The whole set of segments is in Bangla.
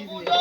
Easy.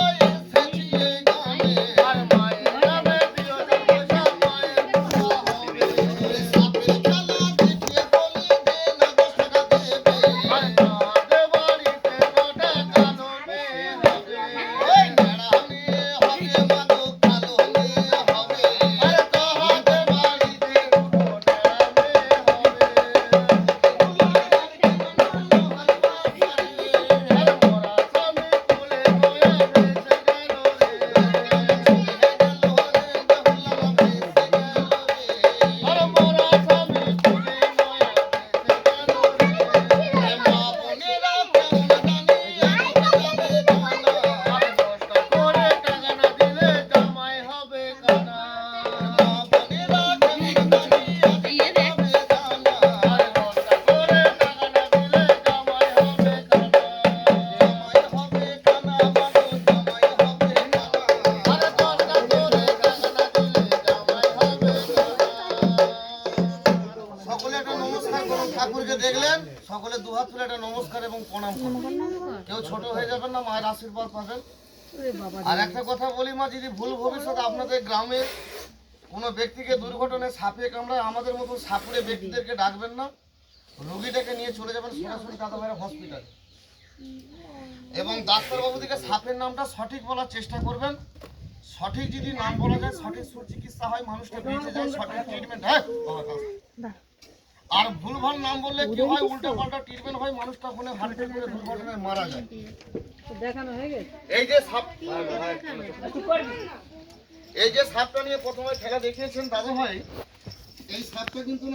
ঠাকুরকে দেখলেন, সকলে দুহাত তুলে একটা নমস্কার এবং প্রণাম করবেন কেউ ছোট হয়ে যাবেন না, মায়ের আশীর্বাদ পাবেন। আর একটা কথা বলি মা, যদি ভুল ভবিষ্যতে আপনাদের গ্রামে কোনো ব্যক্তিকে দুর্ঘটনায় সাপে কামড়ায়, আমাদের মতো সাপুরে ব্যক্তিদেরকে ডাকবেন না। রুগীটাকে নিয়ে চলে যাবেন সরাসরি দাদাভাইয়ের হসপিটালে। এবং ডাক্তারবাবু থেকে সাপের নামটা সঠিক বলার চেষ্টা করবেন। সঠিক যদি নাম বলা যায়, সঠিক সুচিকিৎসা হয়, মানুষটা বেঁচে যায়, সঠিক ট্রিটমেন্ট হয়। আর ভুলভাল নাম বললে কি হয় উল্টো পাল্টা ট্রিটমেন্ট হয় মানুষটা ওখানে হার্ট অ্যাটাক করে দুর্ঘটনায় মারা যায়। এই যে সাপ এই যে সাপটা নিয়ে প্রথমে খেলা দেখিয়েছেন দাদা ভাই এই সাপটা কিন্তু